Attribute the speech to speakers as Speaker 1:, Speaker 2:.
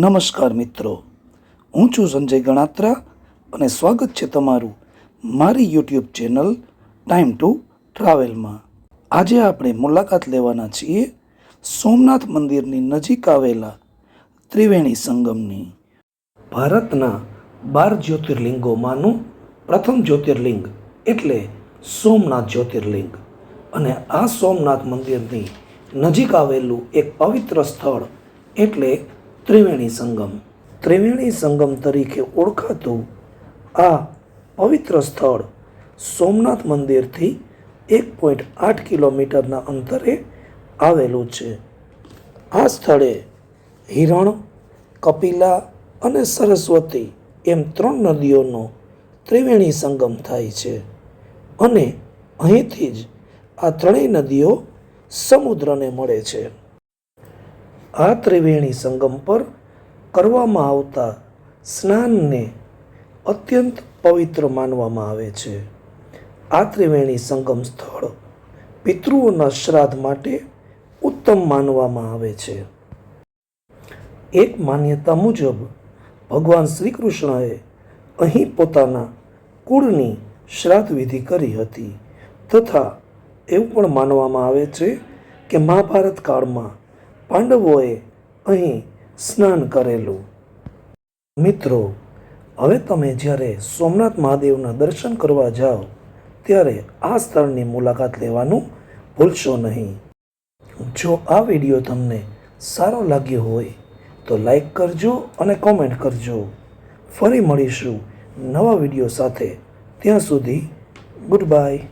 Speaker 1: નમસ્કાર મિત્રો. હું છું સંજય ગણાત્રા અને સ્વાગત છે તમારું મારી યુટ્યુબ ચેનલ ટાઈમ ટુ ટ્રાવેલમાં. આજે આપણે મુલાકાત લેવાના છીએ સોમનાથ મંદિરની નજીક આવેલા ત્રિવેણી સંગમની. ભારતના બાર જ્યોતિર્લિંગોમાંનું પ્રથમ જ્યોતિર્લિંગ એટલે સોમનાથ જ્યોતિર્લિંગ. અને આ સોમનાથ મંદિરની નજીક આવેલું એક પવિત્ર સ્થળ એટલે ત્રિવેણી સંગમ. ત્રિવેણી સંગમ તરીકે ઓળખાતું આ પવિત્ર સ્થળ સોમનાથ મંદિરથી એક પોઈન્ટ આઠ કિલોમીટરના અંતરે આવેલું છે. આ સ્થળે હિરણ, કપિલા અને સરસ્વતી એમ ત્રણ નદીઓનો ત્રિવેણી સંગમ થાય છે અને અહીંથી જ આ ત્રણેય નદીઓ સમુદ્રને મળે છે. આ ત્રિવેણી સંગમ પર કરવામાં આવતા સ્નાનને અત્યંત પવિત્ર માનવામાં આવે છે. આ ત્રિવેણી સંગમ સ્થળ પિતૃઓના શ્રાદ્ધ માટે ઉત્તમ માનવામાં આવે છે. એક માન્યતા મુજબ ભગવાન શ્રી કૃષ્ણએ અહીં પોતાના કુળની શ્રાદ્ધ વિધિ કરી હતી તથા એવું પણ માનવામાં આવે છે કે મહાભારત કાળમાં પાંડવોએ અહીં સ્નાન કરેલું. મિત્રો, હવે તમે જ્યારે સોમનાથ મહાદેવના દર્શન કરવા જાઓ, ત્યારે આ સ્થળની મુલાકાત લેવાનું ભૂલશો નહીં. જો આ વીડિયો તમને સારો લાગ્યો હોય, તો લાઈક કરજો અને કોમેન્ટ કરજો. ફરી મળીશું નવા વીડિયો સાથે. ત્યાં સુધી ગુડ બાય.